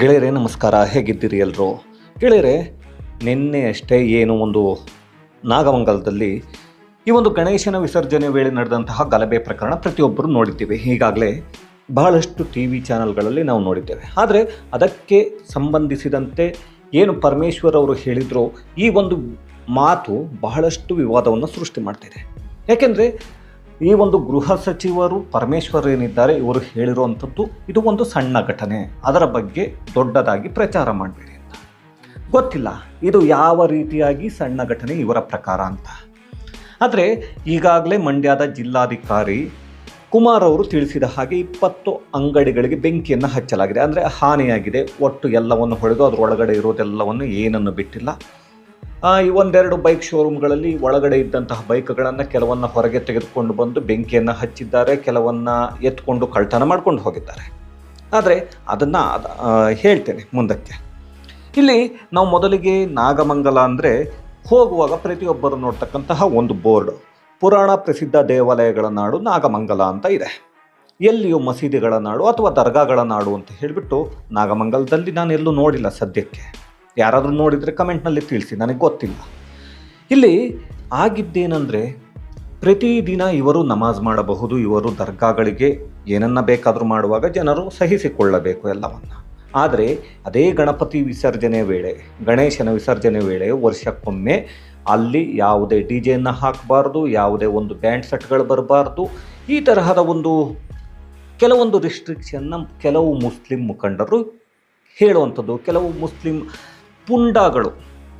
ಗೆಳೆಯರೇ, ನಮಸ್ಕಾರ. ಹೇಗಿದ್ದೀರಿ ಎಲ್ಲರೂ ಗೆಳೆಯರೇ, ನಿನ್ನೆ ಅಷ್ಟೇ ಏನು ಒಂದು ನಾಗಮಂಗಲದಲ್ಲಿ ಈ ಒಂದು ಗಣೇಶನ ವಿಸರ್ಜನೆ ವೇಳೆ ನಡೆದಂತಹ ಗಲಭೆ ಪ್ರಕರಣ ಪ್ರತಿಯೊಬ್ಬರು ನೋಡಿದ್ದೀವಿ. ಈಗಾಗಲೇ ಬಹಳಷ್ಟು ಟಿ ವಿ ಚಾನಲ್ಗಳಲ್ಲಿ ನಾವು ನೋಡಿದ್ದೇವೆ. ಆದರೆ ಅದಕ್ಕೆ ಸಂಬಂಧಿಸಿದಂತೆ ಏನು ಪರಮೇಶ್ವರ್ ಅವರು ಹೇಳಿದ್ರು ಈ ಒಂದು ಮಾತು ಬಹಳಷ್ಟು ವಿವಾದವನ್ನು ಸೃಷ್ಟಿ ಮಾಡ್ತಿದೆ. ಯಾಕೆಂದರೆ ಈ ಒಂದು ಗೃಹ ಸಚಿವರು ಪರಮೇಶ್ವರ್ ಏನಿದ್ದಾರೆ, ಇವರು ಹೇಳಿರುವಂಥದ್ದು ಇದು ಒಂದು ಸಣ್ಣ ಘಟನೆ. ಅದರ ಬಗ್ಗೆ ದೊಡ್ಡದಾಗಿ ಪ್ರಚಾರ ಮಾಡಬೇಡಿ ಅಂತ. ಗೊತ್ತಿಲ್ಲ, ಇದು ಯಾವ ರೀತಿಯಾಗಿ ಸಣ್ಣ ಘಟನೆ ಇವರ ಪ್ರಕಾರ ಅಂತ. ಆದರೆ, ಈಗಾಗಲೇ ಮಂಡ್ಯದ ಜಿಲ್ಲಾಧಿಕಾರಿ ಕುಮಾರ್ ಅವರು ತಿಳಿಸಿದ ಹಾಗೆ ಇಪ್ಪತ್ತು ಅಂಗಡಿಗಳಿಗೆ ಬೆಂಕಿಯನ್ನು ಹಚ್ಚಲಾಗಿದೆ. ಅಂದರೆ ಹಾನಿಯಾಗಿದೆ, ಒಟ್ಟು ಎಲ್ಲವನ್ನು ಹೊಡೆದು ಅದರೊಳಗಡೆ ಇರೋದೆಲ್ಲವನ್ನು ಏನನ್ನು ಬಿಟ್ಟಿಲ್ಲ. ಈ ಒಂದೆರಡು ಬೈಕ್ ಶೋರೂಮ್ಗಳಲ್ಲಿ ಒಳಗಡೆ ಇದ್ದಂತಹ ಬೈಕ್ಗಳನ್ನು ಕೆಲವನ್ನ ಹೊರಗೆ ತೆಗೆದುಕೊಂಡು ಬಂದು ಬೆಂಕಿಯನ್ನು ಹಚ್ಚಿದ್ದಾರೆ, ಕೆಲವನ್ನ ಎತ್ಕೊಂಡು ಕಳ್ತನ ಮಾಡ್ಕೊಂಡು ಹೋಗಿದ್ದಾರೆ. ಆದರೆ ಅದನ್ನು ಹೇಳ್ತೇನೆ ಮುಂದಕ್ಕೆ. ಇಲ್ಲಿ ನಾವು ಮೊದಲಿಗೆ ನಾಗಮಂಗಲ ಅಂದರೆ ಹೋಗುವಾಗ ಪ್ರತಿಯೊಬ್ಬರು ನೋಡ್ತಕ್ಕಂತಹ ಒಂದು ಬೋರ್ಡ್. ಪುರಾಣ ಪ್ರಸಿದ್ಧ ದೇವಾಲಯಗಳ ನಾಡು ನಾಗಮಂಗಲ ಅಂತ ಇದೆ. ಎಲ್ಲಿಯೂ ಮಸೀದಿಗಳ ನಾಡು ಅಥವಾ ದರ್ಗಾಗಳ ನಾಡು ಅಂತ ಹೇಳಿಬಿಟ್ಟು ನಾಗಮಂಗಲದಲ್ಲಿ ನಾನು ಎಲ್ಲೂ ನೋಡಿಲ್ಲ ಸದ್ಯಕ್ಕೆ. ಯಾರಾದರೂ ನೋಡಿದರೆ ಕಮೆಂಟ್ನಲ್ಲಿ ತಿಳಿಸಿ, ನನಗೆ ಗೊತ್ತಿಲ್ಲ. ಇಲ್ಲಿ ಆಗಿದ್ದೇನೆಂದರೆ ಪ್ರತಿದಿನ ಇವರು ನಮಾಜ್ ಮಾಡಬಹುದು, ಇವರು ದರ್ಗಾಗಳಿಗೆ ಏನನ್ನ ಬೇಕಾದರೂ ಮಾಡುವಾಗ ಜನರು ಸಹಿಸಿಕೊಳ್ಳಬೇಕು ಎಲ್ಲವನ್ನು. ಆದರೆ ಅದೇ ಗಣಪತಿ ವಿಸರ್ಜನೆ ವೇಳೆ, ಗಣೇಶನ ವಿಸರ್ಜನೆ ವೇಳೆ ವರ್ಷಕ್ಕೊಮ್ಮೆ ಅಲ್ಲಿ ಯಾವುದೇ ಡಿ ಜೆಯನ್ನು ಹಾಕಬಾರ್ದು, ಯಾವುದೇ ಒಂದು ಬ್ಯಾಂಡ್ ಸೆಟ್ಗಳು ಬರಬಾರ್ದು, ಈ ತರಹದ ಒಂದು ಕೆಲವೊಂದು ರಿಸ್ಟ್ರಿಕ್ಷನ್ನ ಕೆಲವು ಮುಸ್ಲಿಂ ಮುಖಂಡರು ಹೇಳುವಂಥದ್ದು. ಕೆಲವು ಮುಸ್ಲಿಂ ಪುಂಡಗಳು,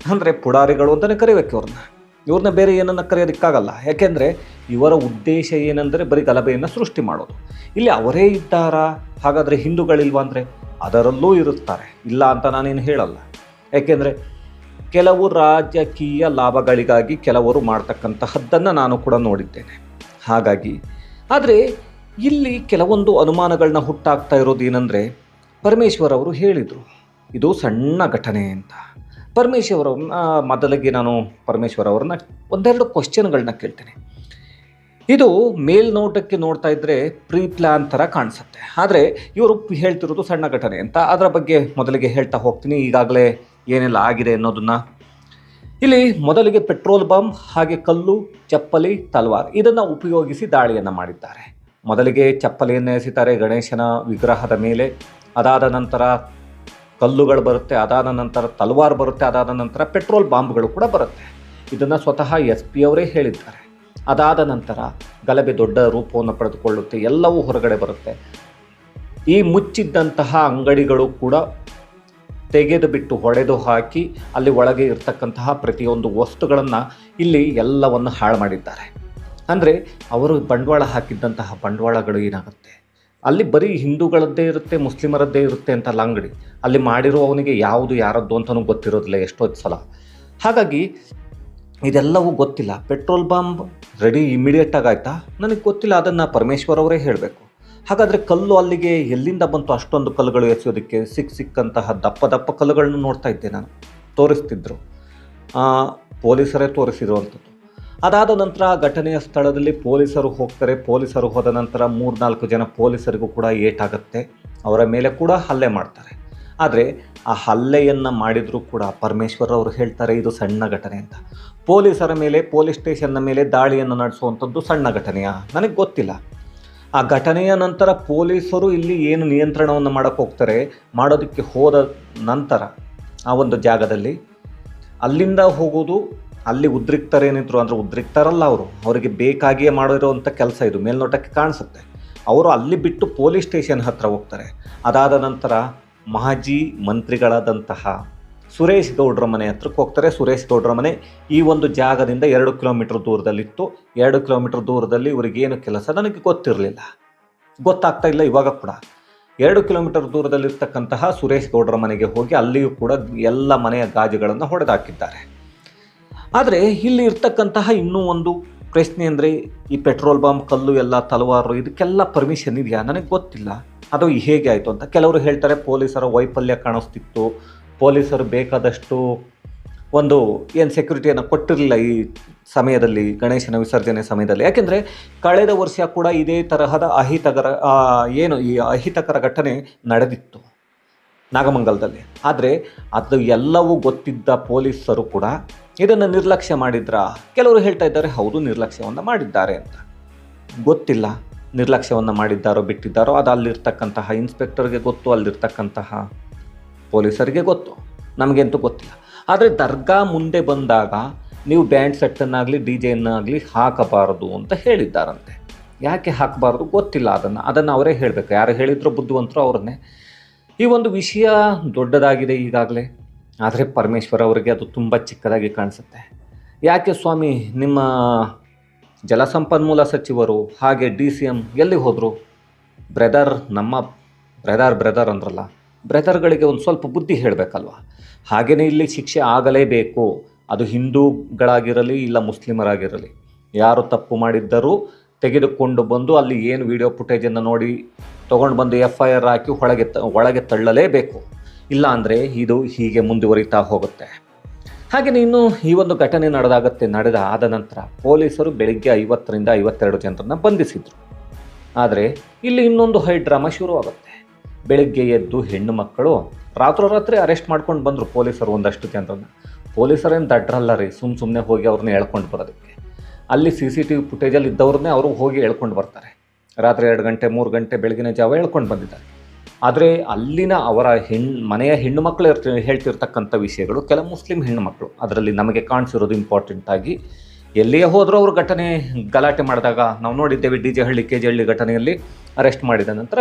ಅಂದರೆ ಪುಡಾರಿಗಳು ಅಂತಲೇ ಕರಿಬೇಕು ಇವ್ರನ್ನ. ಇವ್ರನ್ನ ಬೇರೆ ಏನನ್ನ ಕರೆಯೋದಕ್ಕಾಗಲ್ಲ. ಯಾಕೆಂದರೆ ಇವರ ಉದ್ದೇಶ ಏನೆಂದರೆ ಬರೀ ಗಲಭೆಯನ್ನು ಸೃಷ್ಟಿ ಮಾಡೋದು. ಇಲ್ಲಿ ಅವರೇ ಇದ್ದಾರಾ? ಹಾಗಾದರೆ ಹಿಂದೂಗಳಿಲ್ವಾ ಅಂದರೆ? ಅದರಲ್ಲೂ ಇರುತ್ತಾರೆ. ಇಲ್ಲ ಅಂತ ನಾನೇನು ಹೇಳಲ್ಲ. ಯಾಕೆಂದರೆ ಕೆಲವು ರಾಜಕೀಯ ಲಾಭಗಳಿಗಾಗಿ ಕೆಲವರು ಮಾಡ್ತಕ್ಕಂತಹದ್ದನ್ನು ನಾನು ಕೂಡ ನೋಡಿದ್ದೇನೆ. ಹಾಗಾಗಿ, ಆದರೆ ಇಲ್ಲಿ ಕೆಲವೊಂದು ಅನುಮಾನಗಳನ್ನ ಹುಟ್ಟಾಗ್ತಾ ಇರೋದು ಏನಂದರೆ, ಪರಮೇಶ್ವರ್ ಅವರು ಹೇಳಿದರು. ಇದು ಸಣ್ಣ ಘಟನೆ ಅಂತ. ಪರಮೇಶ್ವರವ್ರನ್ನ ಮೊದಲಿಗೆ ನಾನು ಪರಮೇಶ್ವರ್ ಅವ್ರನ್ನ ಒಂದೆರಡು ಕ್ವಶನ್ಗಳನ್ನ ಕೇಳ್ತೇನೆ. ಇದು ಮೇಲ್ನೋಟಕ್ಕೆ ನೋಡ್ತಾ ಇದ್ದರೆ ಪ್ರೀ ಪ್ಲಾನ್ ಥರ ಕಾಣಿಸುತ್ತೆ. ಆದರೆ ಇವರು ಹೇಳ್ತಿರೋದು ಸಣ್ಣ ಘಟನೆ ಅಂತ. ಅದರ ಬಗ್ಗೆ ಮೊದಲಿಗೆ ಹೇಳ್ತಾ ಹೋಗ್ತೀನಿ. ಈಗಾಗಲೇ ಏನೆಲ್ಲ ಆಗಿದೆ ಅನ್ನೋದನ್ನು. ಇಲ್ಲಿ ಮೊದಲಿಗೆ ಪೆಟ್ರೋಲ್ ಬಾಂಬ್ ಹಾಗೆ ಕಲ್ಲು, ಚಪ್ಪಲಿ, ತಲ್ವಾರ್. ಇದನ್ನು ಉಪಯೋಗಿಸಿ ದಾಳಿಯನ್ನು ಮಾಡಿದ್ದಾರೆ. ಮೊದಲಿಗೆ ಚಪ್ಪಲಿಯನ್ನು ಎಸೆತಾರೆ ಗಣೇಶನ ವಿಗ್ರಹದ ಮೇಲೆ. ಅದಾದ ನಂತರ ಕಲ್ಲುಗಳು ಬರುತ್ತೆ, ಅದಾದ ನಂತರ ತಲ್ವಾರ್ ಬರುತ್ತೆ, ಅದಾದ ನಂತರ ಪೆಟ್ರೋಲ್ ಬಾಂಬ್ಗಳು ಕೂಡ ಬರುತ್ತೆ. ಇದನ್ನು ಸ್ವತಃ ಎಸ್ ಪಿ ಅವರೇ ಹೇಳಿದ್ದಾರೆ. ಅದಾದ ನಂತರ ಗಲಭೆ ದೊಡ್ಡ ರೂಪವನ್ನು ಪಡೆದುಕೊಳ್ಳುತ್ತೆ, ಎಲ್ಲವೂ ಹೊರಗಡೆ ಬರುತ್ತೆ. ಈ ಮುಚ್ಚಿದ್ದಂತಹ ಅಂಗಡಿಗಳು ಕೂಡ ತೆಗೆದು ಬಿಟ್ಟು ಹೊಡೆದು ಹಾಕಿ ಅಲ್ಲಿ ಒಳಗೆ ಇರ್ತಕ್ಕಂತಹ ಪ್ರತಿಯೊಂದು ವಸ್ತುಗಳನ್ನು ಇಲ್ಲಿ ಎಲ್ಲವನ್ನು ಹಾಳು ಮಾಡಿದ್ದಾರೆ. ಅಂದರೆ ಅವರು ಬಂಡವಾಳ ಹಾಕಿದ್ದಂತಹ ಬಂಡವಾಳಗಳು ಏನಾಗುತ್ತೆ? ಅಲ್ಲಿ ಬರೀ ಹಿಂದೂಗಳದ್ದೇ ಇರುತ್ತೆ, ಮುಸ್ಲಿಮರದ್ದೇ ಇರುತ್ತೆ ಅಂತ ಅಂಗಡಿ ಅಲ್ಲಿ ಮಾಡಿರೋ ಅವನಿಗೆ ಯಾವುದು ಯಾರದ್ದು ಅಂತಲೂ ಗೊತ್ತಿರೋದಿಲ್ಲ ಎಷ್ಟೋ ಸಲ. ಹಾಗಾಗಿ ಇದೆಲ್ಲವೂ ಗೊತ್ತಿಲ್ಲ. ಪೆಟ್ರೋಲ್ ಬಾಂಬ್ ರೆಡಿ ಇಮಿಡಿಯೇಟಾಗಿ ಆಯ್ತಾ? ನನಗೆ ಗೊತ್ತಿಲ್ಲ, ಅದನ್ನು ಪರಮೇಶ್ವರ್ ಅವರೇ ಹೇಳಬೇಕು. ಹಾಗಾದರೆ ಕಲ್ಲು ಅಲ್ಲಿಗೆ ಎಲ್ಲಿಂದ ಬಂತು? ಅಷ್ಟೊಂದು ಕಲ್ಲುಗಳು ಎಸೆಯೋದಕ್ಕೆ ಸಿಕ್ಕ ಸಿಕ್ಕಂತಹ ದಪ್ಪ ದಪ್ಪ ಕಲ್ಲುಗಳನ್ನು ನೋಡ್ತಾ ಇದ್ದೆ ನಾನು. ತೋರಿಸ್ತಿದ್ರು. ಪೊಲೀಸರೇ ತೋರಿಸಿರುವಂಥದ್ದು ಅದಾದ ನಂತರ ಘಟನೆಯ ಸ್ಥಳದಲ್ಲಿ ಪೊಲೀಸರು ಹೋಗ್ತಾರೆ. ಪೊಲೀಸರು ಹೋದ ನಂತರ ಮೂರ್ನಾಲ್ಕು ಜನ ಪೊಲೀಸರಿಗೂ ಕೂಡ ಏಟಾಗುತ್ತೆ. ಅವರ ಮೇಲೆ ಕೂಡ ಹಲ್ಲೆ ಮಾಡ್ತಾರೆ. ಆದರೆ ಆ ಹಲ್ಲೆಯನ್ನು ಮಾಡಿದರೂ ಕೂಡ ಪರಮೇಶ್ವರ್ ಅವರು ಹೇಳ್ತಾರೆ, ಇದು ಸಣ್ಣ ಘಟನೆ ಅಂತ. ಪೊಲೀಸರ ಮೇಲೆ, ಪೊಲೀಸ್ ಸ್ಟೇಷನ್ನ ಮೇಲೆ ದಾಳಿಯನ್ನು ನಡೆಸುವಂಥದ್ದು ಸಣ್ಣ ಘಟನೆಯ? ನನಗೆ ಗೊತ್ತಿಲ್ಲ. ಆ ಘಟನೆಯ ನಂತರ ಪೊಲೀಸರು ಇಲ್ಲಿ ಏನು ನಿಯಂತ್ರಣವನ್ನು ಮಾಡೋಕ್ಕೆ ಹೋಗ್ತಾರೆ, ಮಾಡೋದಕ್ಕೆ ಹೋದ ನಂತರ ಆ ಒಂದು ಜಾಗದಲ್ಲಿ ಅಲ್ಲಿಂದ ಹೋಗೋದು ಅಲ್ಲಿ ಉದ್ರಿಕ್ತರೇನಿದ್ರು ಅಂದರೆ ಉದ್ರಿಕ್ತರಲ್ಲ ಅವರು. ಅವರಿಗೆ ಬೇಕಾಗಿಯೇ ಮಾಡಿರುವಂಥ ಕೆಲಸ ಇದು. ಮೇಲ್ನೋಟಕ್ಕೆ ಕಾಣಿಸುತ್ತೆ. ಅವರು ಅಲ್ಲಿ ಬಿಟ್ಟು ಪೊಲೀಸ್ ಸ್ಟೇಷನ್ ಹತ್ರ ಹೋಗ್ತಾರೆ. ಅದಾದ ನಂತರ ಮಾಜಿ ಮಂತ್ರಿಗಳಾದಂತಹ ಸುರೇಶ್ ಗೌಡ್ರ ಮನೆ ಹತ್ರಕ್ಕೆ ಹೋಗ್ತಾರೆ. ಸುರೇಶ್ ಗೌಡ್ರ ಮನೆ ಈ ಒಂದು ಜಾಗದಿಂದ ಎರಡು ಕಿಲೋಮೀಟರ್ ದೂರದಲ್ಲಿತ್ತು. ಎರಡು ಕಿಲೋಮೀಟರ್ ದೂರದಲ್ಲಿ ಇವರಿಗೇನು ಕೆಲಸ ನನಗೆ ಗೊತ್ತಿರಲಿಲ್ಲ. ಗೊತ್ತಾಗ್ತಾ ಇಲ್ಲ ಇವಾಗ ಕೂಡ. ಎರಡು ಕಿಲೋಮೀಟರ್ ದೂರದಲ್ಲಿರ್ತಕ್ಕಂತಹ ಸುರೇಶ್ ಗೌಡ್ರ ಮನೆಗೆ ಹೋಗಿ ಅಲ್ಲಿಯೂ ಕೂಡ ಎಲ್ಲ ಮನೆಯ ಗಾಜುಗಳನ್ನು ಹೊಡೆದಾಕಿದ್ದಾರೆ. ಆದರೆ ಇಲ್ಲಿ ಇರ್ತಕ್ಕಂತಹ ಇನ್ನೂ ಒಂದು ಪ್ರಶ್ನೆ ಅಂದರೆ ಈ ಪೆಟ್ರೋಲ್ ಬಾಂಬ್ ಕಲ್ಲು, ಎಲ್ಲ ತಲವಾರು, ಇದಕ್ಕೆಲ್ಲ ಪರ್ಮಿಷನ್ ಇದೆಯಾ? ನನಗೆ ಗೊತ್ತಿಲ್ಲ. ಅದು ಹೇಗೆ ಆಯಿತು ಅಂತ. ಕೆಲವರು ಹೇಳ್ತಾರೆ ಪೊಲೀಸರ ವೈಫಲ್ಯ ಕಾಣಿಸ್ತಿತ್ತು. ಪೊಲೀಸರು ಬೇಕಾದಷ್ಟು ಒಂದು ಏನು ಸೆಕ್ಯೂರಿಟಿಯನ್ನು ಕೊಟ್ಟಿರಲಿಲ್ಲ ಈ ಸಮಯದಲ್ಲಿ, ಗಣೇಶನ ವಿಸರ್ಜನೆ ಸಮಯದಲ್ಲಿ. ಯಾಕೆಂದರೆ ಕಳೆದ ವರ್ಷ ಕೂಡ ಇದೇ ತರಹದ ಅಹಿತಕರ ಏನು ಈ ಅಹಿತಕರ ಘಟನೆ ನಡೆದಿತ್ತು ನಾಗಮಂಗಲದಲ್ಲಿ. ಆದರೆ ಅದು ಎಲ್ಲವೂ ಗೊತ್ತಿದ್ದ ಪೊಲೀಸರು ಕೂಡ ಇದನ್ನು ನಿರ್ಲಕ್ಷ್ಯ ಮಾಡಿದ್ರಾ? ಕೆಲವರು ಹೇಳ್ತಾ ಇದ್ದಾರೆ, ಹೌದು, ನಿರ್ಲಕ್ಷ್ಯವನ್ನು ಮಾಡಿದ್ದಾರೆ ಅಂತ. ಗೊತ್ತಿಲ್ಲ, ನಿರ್ಲಕ್ಷ್ಯವನ್ನು ಮಾಡಿದ್ದಾರೋ, ಬಿಟ್ಟಿದ್ದಾರೋ, ಅದು ಅಲ್ಲಿರ್ತಕ್ಕಂತಹ ಇನ್ಸ್ಪೆಕ್ಟರ್ಗೆ ಗೊತ್ತು, ಅಲ್ಲಿರ್ತಕ್ಕಂತಹ ಪೊಲೀಸರಿಗೆ ಗೊತ್ತು. ನಮಗೆಂತೂ ಗೊತ್ತಿಲ್ಲ. ಆದರೆ ದರ್ಗಾ ಮುಂದೆ ಬಂದಾಗ ನೀವು ಬ್ಯಾಂಡ್ ಸೆಟ್ಟನ್ನಾಗಲಿ, ಡಿ ಜೆಯನ್ನಾಗಲಿ ಹಾಕಬಾರದು ಅಂತ ಹೇಳಿದ್ದಾರಂತೆ. ಯಾಕೆ ಹಾಕಬಾರ್ದು ಗೊತ್ತಿಲ್ಲ ಅದನ್ನು. ಅದನ್ನು ಅವರೇ ಹೇಳಬೇಕು. ಯಾರು ಹೇಳಿದ್ರು ಬುದ್ಧಿವಂತರು ಅವ್ರನ್ನೇ. ಈ ಒಂದು ವಿಷಯ ದೊಡ್ಡದಾಗಿದೆ ಈಗಾಗಲೇ. ಆದರೆ ಪರಮೇಶ್ವರ ಅವರಿಗೆ ಅದು ತುಂಬ ಚಿಕ್ಕದಾಗಿ ಕಾಣಿಸುತ್ತೆ. ಯಾಕೆ ಸ್ವಾಮಿ, ನಿಮ್ಮ ಜಲಸಂಪನ್ಮೂಲ ಸಚಿವರು ಹಾಗೆ ಡಿ ಸಿ ಎಂ ಎಲ್ಲಿ ಹೋದರು? ಬ್ರೆದರ್, ನಮ್ಮ ಬ್ರೆದರ್ ಬ್ರೆದರ್ ಅಂದ್ರಲ್ಲ, ಬ್ರೆದರ್ಗಳಿಗೆ ಒಂದು ಸ್ವಲ್ಪ ಬುದ್ಧಿ ಹೇಳಬೇಕಲ್ವ? ಹಾಗೆಯೇ ಇಲ್ಲಿ ಶಿಕ್ಷೆ ಆಗಲೇಬೇಕು. ಅದು ಹಿಂದೂಗಳಾಗಿರಲಿ ಇಲ್ಲ ಮುಸ್ಲಿಮರಾಗಿರಲಿ, ಯಾರು ತಪ್ಪು ಮಾಡಿದ್ದರೂ ತೆಗೆದುಕೊಂಡು ಬಂದು ಅಲ್ಲಿ ಏನು ವಿಡಿಯೋ ಫುಟೇಜನ್ನು ನೋಡಿ ತೊಗೊಂಡು ಬಂದು ಎಫ್ ಐ ಆರ್ ಹಾಕಿ ಒಳಗೆ ತ, ಒಳಗೆ ತಳ್ಳಲೇಬೇಕು. ಇಲ್ಲ ಅಂದರೆ ಇದು ಹೀಗೆ ಮುಂದುವರಿತಾ ಹೋಗುತ್ತೆ. ಹಾಗೆಯೇ ಇನ್ನು ಈ ಒಂದು ಘಟನೆ ನಡೆದಾಗತ್ತೆ, ನಡೆದ ಆದ ನಂತರ ಪೊಲೀಸರು ಬೆಳಿಗ್ಗೆ ಐವತ್ತರಿಂದ ಐವತ್ತೆರಡು ಜನರನ್ನು ಬಂಧಿಸಿದರು. ಆದರೆ ಇಲ್ಲಿ ಇನ್ನೊಂದು ಹೈ ಡ್ರಾಮಾ ಶುರುವಾಗುತ್ತೆ. ಬೆಳಿಗ್ಗೆ ಎದ್ದು ಹೆಣ್ಣು ಮಕ್ಕಳು ರಾತ್ರೋರಾತ್ರಿ ಅರೆಸ್ಟ್ ಮಾಡ್ಕೊಂಡು ಬಂದರು ಪೊಲೀಸರು ಒಂದಷ್ಟು ಜನರನ್ನು. ಪೊಲೀಸರೇನು ದಡ್ರಲ್ಲ ರೀ ಸುಮ್ಮ ಸುಮ್ಮನೆ ಹೋಗಿ ಅವ್ರನ್ನ ಹೇಳ್ಕೊಂಡು ಬರೋದಕ್ಕೆ. ಅಲ್ಲಿ ಸಿ ಸಿ ಟಿ ವಿ ಫುಟೇಜಲ್ಲಿ ಇದ್ದವ್ರನ್ನೇ ಅವರು ಹೋಗಿ ಹೇಳ್ಕೊಂಡು ಬರ್ತಾರೆ. ರಾತ್ರಿ ಎರಡು ಗಂಟೆ, ಮೂರು ಗಂಟೆ ಬೆಳಗಿನ ಜಾವ ಹೇಳ್ಕೊಂಡು ಬಂದಿದ್ದಾರೆ. ಆದರೆ ಅಲ್ಲಿನ ಅವರ ಹೆಣ್, ಮನೆಯ ಹೆಣ್ಣು ಮಕ್ಕಳು ಇರ್ತ, ಹೇಳ್ತಿರ್ತಕ್ಕಂಥ ವಿಷಯಗಳು ಕೆಲ ಮುಸ್ಲಿಂ ಹೆಣ್ಣು ಮಕ್ಕಳು ಅದರಲ್ಲಿ ನಮಗೆ ಕಾಣಿಸಿರೋದು ಇಂಪಾರ್ಟೆಂಟ್ ಆಗಿ ಎಲ್ಲಿಯೇ ಹೋದರೂ ಅವರು ಘಟನೆ ಗಲಾಟೆ ಮಾಡಿದಾಗ, ನಾವು ನೋಡಿದ್ದೇವೆ D J Halli, K J Halli ಘಟನೆಯಲ್ಲಿ ಅರೆಸ್ಟ್ ಮಾಡಿದ ನಂತರ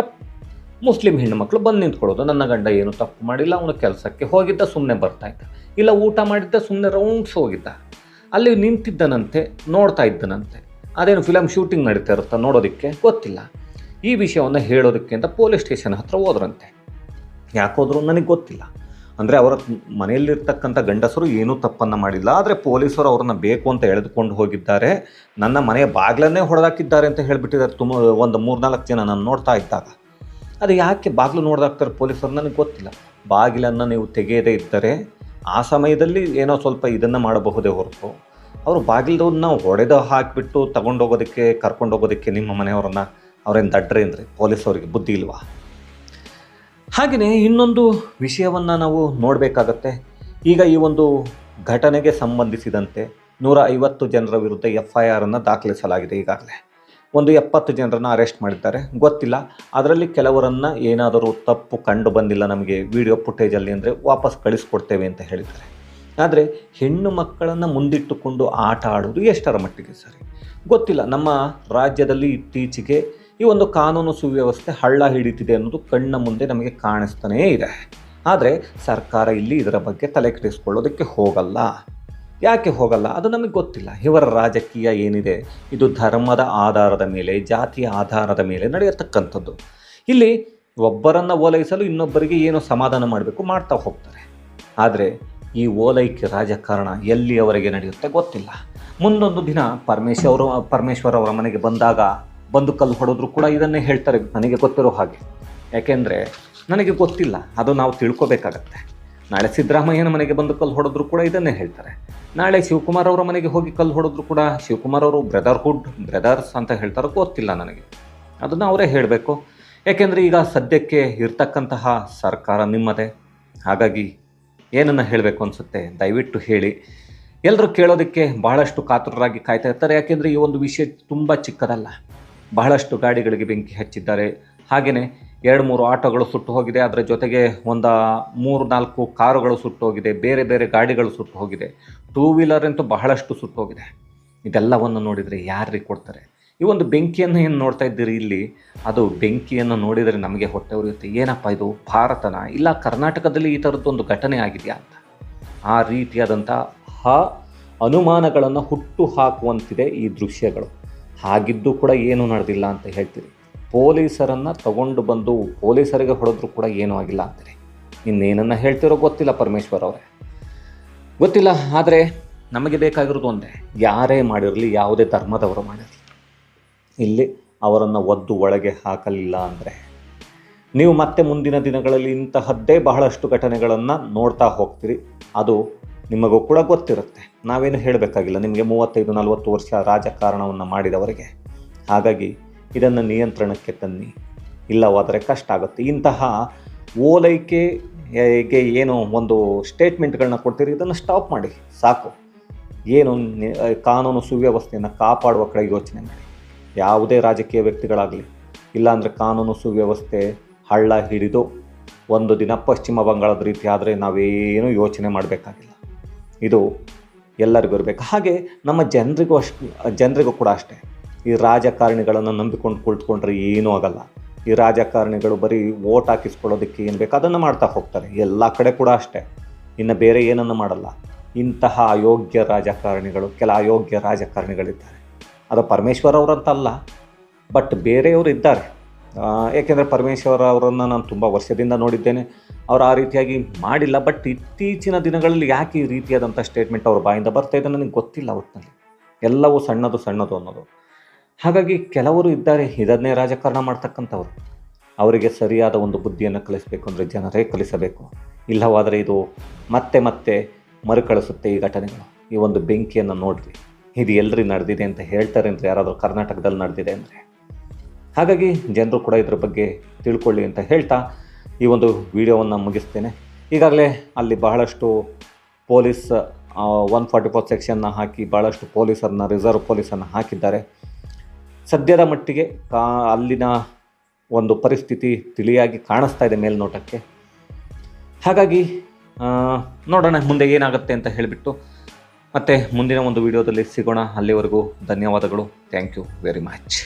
ಮುಸ್ಲಿಂ ಹೆಣ್ಣು ಮಕ್ಕಳು ಬಂದು ನಿಂತ್ಕೊಳ್ಳೋದು. ನನ್ನ ಗಂಡ ಏನು ತಪ್ಪು ಮಾಡಿಲ್ಲ, ಅವನು ಕೆಲಸಕ್ಕೆ ಹೋಗಿದ್ದ ಸುಮ್ಮನೆ ಬರ್ತಾ ಇದ್ದ. ಇಲ್ಲ, ಊಟ ಮಾಡಿದ್ದ ಸುಮ್ಮನೆ ರೌಂಡ್ಸ್ ಹೋಗಿದ್ದ. ಅಲ್ಲಿ ನಿಂತಿದ್ದನಂತೆ ನೋಡ್ತಾ ಇದ್ದನಂತೆ ಅದೇನು ಫಿಲಮ್ ಶೂಟಿಂಗ್ ನಡೀತಾ ಇರುತ್ತಾ ನೋಡೋದಕ್ಕೆ ಗೊತ್ತಿಲ್ಲ. ಈ ವಿಷಯವನ್ನು ಹೇಳೋದಕ್ಕೆ ಅಂತ ಪೊಲೀಸ್ ಸ್ಟೇಷನ್ ಹತ್ರ ಹೋದ್ರಂತೆ. ಯಾಕೋದ್ರು ನನಗೆ ಗೊತ್ತಿಲ್ಲ. ಅಂದರೆ ಅವರ ಮನೆಯಲ್ಲಿರ್ತಕ್ಕಂಥ ಗಂಡಸರು ಏನೂ ತಪ್ಪನ್ನು ಮಾಡಿಲ್ಲ. ಆದರೆ ಪೊಲೀಸರು ಅವ್ರನ್ನ ಬೇಕು ಅಂತ ಎಳೆದುಕೊಂಡು ಹೋಗಿದ್ದಾರೆ. ನನ್ನ ಮನೆಯ ಬಾಗಿಲನ್ನೇ ಹೊಡೆದಾಕಿದ್ದಾರೆ ಅಂತ ಹೇಳಿಬಿಟ್ಟಿದ್ದಾರೆ ತುಂಬ ಒಂದು ಮೂರ್ನಾಲ್ಕು ಜನ ನಾನು ನೋಡ್ತಾ ಇದ್ದಾಗ. ಅದು ಯಾಕೆ ಬಾಗಿಲು ನೋಡ್ದಾಕ್ತಾರೆ ಪೊಲೀಸರು ನನಗೆ ಗೊತ್ತಿಲ್ಲ. ಬಾಗಿಲನ್ನು ನೀವು ತೆಗೆಯದೇ ಇದ್ದರೆ ಆ ಸಮಯದಲ್ಲಿ ಏನೋ ಸ್ವಲ್ಪ ಇದನ್ನು ಮಾಡಬಹುದೇ ಹೊರತು. ಅವರು ಬಾಗಿಲನ್ನ ಹೊಡೆದು ಹಾಕಿಬಿಟ್ಟು ತಗೊಂಡೋಗೋದಕ್ಕೆ, ಕರ್ಕೊಂಡೋಗೋದಕ್ಕೆ ನಿಮ್ಮ ಮನೆಯವರನ್ನ ಅವ್ರೇನು ಪೊಲೀಸ್ ಅವರಿಗೆ ಬುದ್ಧಿ ಇಲ್ವಾ? ಹಾಗೆಯೇ ಇನ್ನೊಂದು ವಿಷಯವನ್ನು ನಾವು ನೋಡಬೇಕಾಗತ್ತೆ. ಈಗ ಈ ಒಂದು ಘಟನೆಗೆ ಸಂಬಂಧಿಸಿದಂತೆ ನೂರ ಐವತ್ತು ಜನರ ವಿರುದ್ಧ ಎಫ್ ಐ ಆರನ್ನು ದಾಖಲಿಸಲಾಗಿದೆ ಈಗಾಗಲೇ. ಒಂದು ಎಪ್ಪತ್ತು ಜನರನ್ನು ಅರೆಸ್ಟ್ ಮಾಡಿದ್ದಾರೆ. ಗೊತ್ತಿಲ್ಲ. ಅದರಲ್ಲಿ ಕೆಲವರನ್ನು ಏನಾದರೂ ತಪ್ಪು ಕಂಡು ಬಂದಿಲ್ಲ ನಮಗೆ ವಿಡಿಯೋ ಫುಟೇಜಲ್ಲಿ ಅಂದರೆ ವಾಪಸ್ ಕಳಿಸ್ಕೊಡ್ತೇವೆ ಅಂತ ಹೇಳಿದ್ದಾರೆ. ಆದರೆ ಹೆಣ್ಣು ಮಕ್ಕಳನ್ನು ಮುಂದಿಟ್ಟುಕೊಂಡು ಆಟ ಆಡೋದು ಎಷ್ಟರ ಮಟ್ಟಿಗೆ ಸರಿ? ಗೊತ್ತಿಲ್ಲ. ನಮ್ಮ ರಾಜ್ಯದಲ್ಲಿ ಇತ್ತೀಚೆಗೆ ಈ ಒಂದು ಕಾನೂನು ಸುವ್ಯವಸ್ಥೆ ಹಳ್ಳ ಹಿಡಿತಿದೆ ಅನ್ನೋದು ಕಣ್ಣ ಮುಂದೆ ನಮಗೆ ಕಾಣಿಸ್ತಾನೇ ಇದೆ. ಆದರೆ ಸರ್ಕಾರ ಇಲ್ಲಿ ಇದರ ಬಗ್ಗೆ ತಲೆ ಕೆಡಿಸ್ಕೊಳ್ಳೋದಕ್ಕೆ ಹೋಗಲ್ಲ. ಯಾಕೆ ಹೋಗಲ್ಲ? ಅದು ನಮಗೆ ಗೊತ್ತಿಲ್ಲ. ಇವರ ರಾಜಕೀಯ ಏನಿದೆ? ಇದು ಧರ್ಮದ ಆಧಾರದ ಮೇಲೆ ಜಾತಿಯ ಆಧಾರದ ಮೇಲೆ ನಡೆಯತಕ್ಕಂಥದ್ದು. ಇಲ್ಲಿ ಒಬ್ಬರನ್ನು ಓಲೈಸಲು ಇನ್ನೊಬ್ಬರಿಗೆ ಏನು ಸಮಾಧಾನ ಮಾಡಬೇಕು ಮಾಡ್ತಾ ಹೋಗ್ತಾರೆ. ಆದರೆ ಈ ಓಲೈಕೆ ರಾಜಕಾರಣ ಎಲ್ಲಿಯವರೆಗೆ ನಡೆಯುತ್ತೆ ಗೊತ್ತಿಲ್ಲ. ಮುಂದೊಂದು ದಿನ ಪರಮೇಶ್ವರ ಪರಮೇಶ್ವರ ಅವರ ಮನೆಗೆ ಬಂದಾಗ ಬಂದು ಕಲ್ಲು ಹೊಡೆದ್ರು ಕೂಡ ಇದನ್ನೇ ಹೇಳ್ತಾರೆ ನನಗೆ ಗೊತ್ತಿರೋ ಹಾಗೆ. ಯಾಕೆಂದರೆ ನನಗೆ ಗೊತ್ತಿಲ್ಲ, ಅದು ನಾವು ತಿಳ್ಕೊಬೇಕಾಗತ್ತೆ. ನಾಳೆ ಸಿದ್ದರಾಮಯ್ಯನ ಮನೆಗೆ ಬಂದು ಕಲ್ಲು ಹೊಡೆದ್ರು ಕೂಡ ಇದನ್ನೇ ಹೇಳ್ತಾರೆ. ನಾಳೆ ಶಿವಕುಮಾರ್ ಅವರ ಮನೆಗೆ ಹೋಗಿ ಕಲ್ಲು ಹೊಡೆದ್ರು ಕೂಡ ಶಿವಕುಮಾರ್ ಅವರು ಬ್ರದರ್ಹುಡ್ ಬ್ರದರ್ಸ್ ಅಂತ ಹೇಳ್ತಾರೋ ಗೊತ್ತಿಲ್ಲ ನನಗೆ. ಅದನ್ನು ಅವರೇ ಹೇಳಬೇಕು. ಏಕೆಂದರೆ ಈಗ ಸದ್ಯಕ್ಕೆ ಇರ್ತಕ್ಕಂತಹ ಸರ್ಕಾರ ನಿಮ್ಮದೇ. ಹಾಗಾಗಿ ಏನನ್ನು ಹೇಳಬೇಕು ಅನಿಸುತ್ತೆ? ದಯವಿಟ್ಟು ಹೇಳಿ. ಎಲ್ಲರೂ ಕೇಳೋದಕ್ಕೆ ಬಹಳಷ್ಟು ಕಾತುರರಾಗಿ ಕಾಯ್ತಾ ಇರ್ತಾರೆ. ಯಾಕೆಂದರೆ ಈ ಒಂದು ವಿಷಯ ತುಂಬ ಚಿಕ್ಕದಲ್ಲ. ಬಹಳಷ್ಟು ಗಾಡಿಗಳಿಗೆ ಬೆಂಕಿ ಹಚ್ಚಿದ್ದಾರೆ. ಹಾಗೆಯೇ ಎರಡು ಮೂರು ಆಟೋಗಳು ಸುಟ್ಟು ಹೋಗಿದೆ. ಅದರ ಜೊತೆಗೆ ಒಂದು ಮೂರು ನಾಲ್ಕು ಕಾರುಗಳು ಸುಟ್ಟು ಹೋಗಿದೆ. ಬೇರೆ ಬೇರೆ ಗಾಡಿಗಳು ಸುಟ್ಟು ಹೋಗಿದೆ. ಟೂ ವೀಲರ್ ಅಂತೂ ಬಹಳಷ್ಟು ಸುಟ್ಟು ಹೋಗಿದೆ. ಇದೆಲ್ಲವನ್ನು ನೋಡಿದರೆ ಯಾರಿಗೆ ಕೊಡ್ತಾರೆ? ಈ ಒಂದು ಬೆಂಕಿಯನ್ನು ಏನು ನೋಡ್ತಾ ಇದ್ದೀರಿ ಇಲ್ಲಿ? ಅದು ಬೆಂಕಿಯನ್ನು ನೋಡಿದರೆ ನಮಗೆ ಹೊಟ್ಟೆ ಉರಿಯುತ್ತೆ. ಏನಪ್ಪ ಇದು? ಭಾರತನ ಇಲ್ಲ ಕರ್ನಾಟಕದಲ್ಲಿ ಈ ಥರದ್ದೊಂದು ಘಟನೆ ಆಗಿದೆಯಾ ಅಂತ? ಆ ರೀತಿಯಾದಂತಹ ಅನುಮಾನಗಳನ್ನು ಹುಟ್ಟು ಹಾಕುವಂತಿದೆ ಈ ದೃಶ್ಯಗಳು. ಹಾಗಿದ್ದು ಕೂಡ ಏನೂ ನಡೆದಿಲ್ಲ ಅಂತ ಹೇಳ್ತೀರಿ. ಪೊಲೀಸರನ್ನು ತಗೊಂಡು ಬಂದು ಪೊಲೀಸರಿಗೆ ಹೊಡೆದ್ರು ಕೂಡ ಏನೂ ಆಗಿಲ್ಲ ಅಂತೀರಿ. ಇನ್ನೇನನ್ನು ಹೇಳ್ತಿರೋ ಗೊತ್ತಿಲ್ಲ ಪರಮೇಶ್ವರ್ ಅವರೇ. ಗೊತ್ತಿಲ್ಲ, ಆದರೆ ನಮಗೆ ಬೇಕಾಗಿರೋದು ಒಂದೇ. ಯಾರೇ ಮಾಡಿರಲಿ, ಯಾವುದೇ ಧರ್ಮದವರು ಮಾಡಿರಲಿ. ಇಲ್ಲಿ ಅವರನ್ನು ಒದ್ದು ಒಳಗೆ ಹಾಕಲಿಲ್ಲ ಅಂದರೆ ನೀವು ಮತ್ತೆ ಮುಂದಿನ ದಿನಗಳಲ್ಲಿ ಇಂತಹದ್ದೇ ಬಹಳಷ್ಟು ಘಟನೆಗಳನ್ನು ನೋಡ್ತಾ ಹೋಗ್ತೀರಿ. ಅದು ನಿಮಗೂ ಕೂಡ ಗೊತ್ತಿರುತ್ತೆ. ನಾವೇನು ಹೇಳಬೇಕಾಗಿಲ್ಲ. ನಿಮಗೆ ಮೂವತ್ತೈದು, ನಲವತ್ತು ವರ್ಷ ರಾಜಕಾರಣವನ್ನು ಮಾಡಿದವರಿಗೆ. ಹಾಗಾಗಿ ಇದನ್ನು ನಿಯಂತ್ರಣಕ್ಕೆ ತನ್ನಿ. ಇಲ್ಲವಾದರೆ ಕಷ್ಟ ಆಗುತ್ತೆ. ಇಂತಹ ಓಲೈಕೆ ಹೇಗೆ ಏನು ಒಂದು ಸ್ಟೇಟ್ಮೆಂಟ್ಗಳನ್ನ ಕೊಡ್ತೀರಿ, ಇದನ್ನು ಸ್ಟಾಪ್ ಮಾಡಿ. ಸಾಕು. ಏನು ಕಾನೂನು ಸುವ್ಯವಸ್ಥೆಯನ್ನು ಕಾಪಾಡುವ ಕಡೆ ಯೋಚನೆ ಮಾಡಿ. ಯಾವುದೇ ರಾಜಕೀಯ ವ್ಯಕ್ತಿಗಳಾಗಲಿ, ಇಲ್ಲಾಂದರೆ ಕಾನೂನು ಸುವ್ಯವಸ್ಥೆ ಹಳ್ಳ ಹಿಡಿದು ಒಂದು ದಿನ ಪಶ್ಚಿಮ ಬಂಗಾಳದ ರೀತಿ ಆದರೆ ನಾವೇನು ಯೋಚನೆ ಮಾಡಬೇಕಾಗಿಲ್ಲ. ಇದು ಎಲ್ಲರಿಗೂ ಇರಬೇಕು. ಹಾಗೆ ನಮ್ಮ ಜನರಿಗೂ ಅಷ್ಟು, ಜನರಿಗೂ ಕೂಡ ಅಷ್ಟೇ. ಈ ರಾಜಕಾರಣಿಗಳನ್ನು ನಂಬಿಕೊಂಡು ಕುಳಿತುಕೊಂಡ್ರೆ ಏನೂ ಆಗಲ್ಲ. ಈ ರಾಜಕಾರಣಿಗಳು ಬರೀ ಓಟ್ ಹಾಕಿಸ್ಕೊಳ್ಳೋದಕ್ಕೆ ಏನು ಬೇಕು, ಅದನ್ನು ಮಾಡ್ತಾ ಹೋಗ್ತಾರೆ. ಎಲ್ಲ ಕಡೆ ಕೂಡ ಅಷ್ಟೇ. ಇನ್ನು ಬೇರೆ ಏನನ್ನು ಮಾಡಲ್ಲ. ಇಂತಹ ಅಯೋಗ್ಯ ರಾಜಕಾರಣಿಗಳು, ಕೆಲ ಅಯೋಗ್ಯ ರಾಜಕಾರಣಿಗಳಿದ್ದಾರೆ. ಅದು ಪರಮೇಶ್ವರ್ ಅವರಂತಲ್ಲ. ಬಟ್ ಬೇರೆಯವರು ಇದ್ದಾರೆ. ಏಕೆಂದರೆ ಪರಮೇಶ್ವರ್ ಅವರನ್ನು ನಾನು ತುಂಬ ವರ್ಷದಿಂದ ನೋಡಿದ್ದೇನೆ. ಅವ್ರು ಆ ರೀತಿಯಾಗಿ ಮಾಡಿಲ್ಲ ಬಟ್ ಇತ್ತೀಚಿನ ದಿನಗಳಲ್ಲಿ ಯಾಕೆ ಈ ರೀತಿಯಾದಂಥ ಸ್ಟೇಟ್ಮೆಂಟ್ ಅವ್ರ ಬಾಯಿಂದ ಬರ್ತಾ ಇದೆ ನನಗೆ ಗೊತ್ತಿಲ್ಲ ಒಟ್ಟಿನಲ್ಲಿ ಎಲ್ಲವೂ ಸಣ್ಣದು ಸಣ್ಣದು ಅನ್ನೋದು. ಹಾಗಾಗಿ ಕೆಲವರು ಇದ್ದಾರೆ, ಇದನ್ನೇ ರಾಜಕಾರಣ ಮಾಡ್ತಕ್ಕಂಥವ್ರು. ಅವರಿಗೆ ಸರಿಯಾದ ಒಂದು ಬುದ್ಧಿಯನ್ನು ಕಲಿಸಬೇಕು ಅಂದರೆ ಜನರೇ ಕಲಿಸಬೇಕು. ಇಲ್ಲವಾದರೆ ಇದು ಮತ್ತೆ ಮತ್ತೆ ಮರುಕಳಿಸುತ್ತೆ ಈ ಘಟನೆಗಳು. ಈ ಒಂದು ಬೆಂಕಿಯನ್ನು ನೋಡ್ರಿ. ಇದು ಎಲ್ಲರಿ ನಡೆದಿದೆ ಅಂತ ಹೇಳ್ತಾರೆ ಅಂದರೆ, ಯಾರಾದರೂ ಕರ್ನಾಟಕದಲ್ಲಿ ನಡೆದಿದೆ ಅಂದರೆ. ಹಾಗಾಗಿ ಜನರು ಕೂಡ ಇದ್ರ ಬಗ್ಗೆ ತಿಳ್ಕೊಳ್ಳಿ ಅಂತ ಹೇಳ್ತಾ ಈ ಒಂದು ವಿಡಿಯೋವನ್ನು ಮುಗಿಸ್ತೇನೆ. ಈಗಾಗಲೇ ಅಲ್ಲಿ ಬಹಳಷ್ಟು ಪೊಲೀಸ್ ಒನ್ ಫಾರ್ಟಿ ಫೋರ್ ಸೆಕ್ಷನ್ನ ಹಾಕಿ ಭಾಳಷ್ಟು ಪೊಲೀಸರನ್ನ ರಿಸರ್ವ್ ಪೊಲೀಸನ್ನು ಹಾಕಿದ್ದಾರೆ. ಸದ್ಯದ ಮಟ್ಟಿಗೆ ಕಾ, ಅಲ್ಲಿನ ಒಂದು ಪರಿಸ್ಥಿತಿ ತಿಳಿಯಾಗಿ ಕಾಣಿಸ್ತಾ ಇದೆ ಮೇಲ್ನೋಟಕ್ಕೆ. ಹಾಗಾಗಿ ನೋಡೋಣ ಮುಂದೆ ಏನಾಗುತ್ತೆ ಅಂತ ಹೇಳಿಬಿಟ್ಟು. ಮತ್ತೆ ಮುಂದಿನ ಒಂದು ವಿಡಿಯೋದಲ್ಲಿ ಸಿಗೋಣ. ಅಲ್ಲಿವರೆಗೂ ಧನ್ಯವಾದಗಳು. Thank you very much.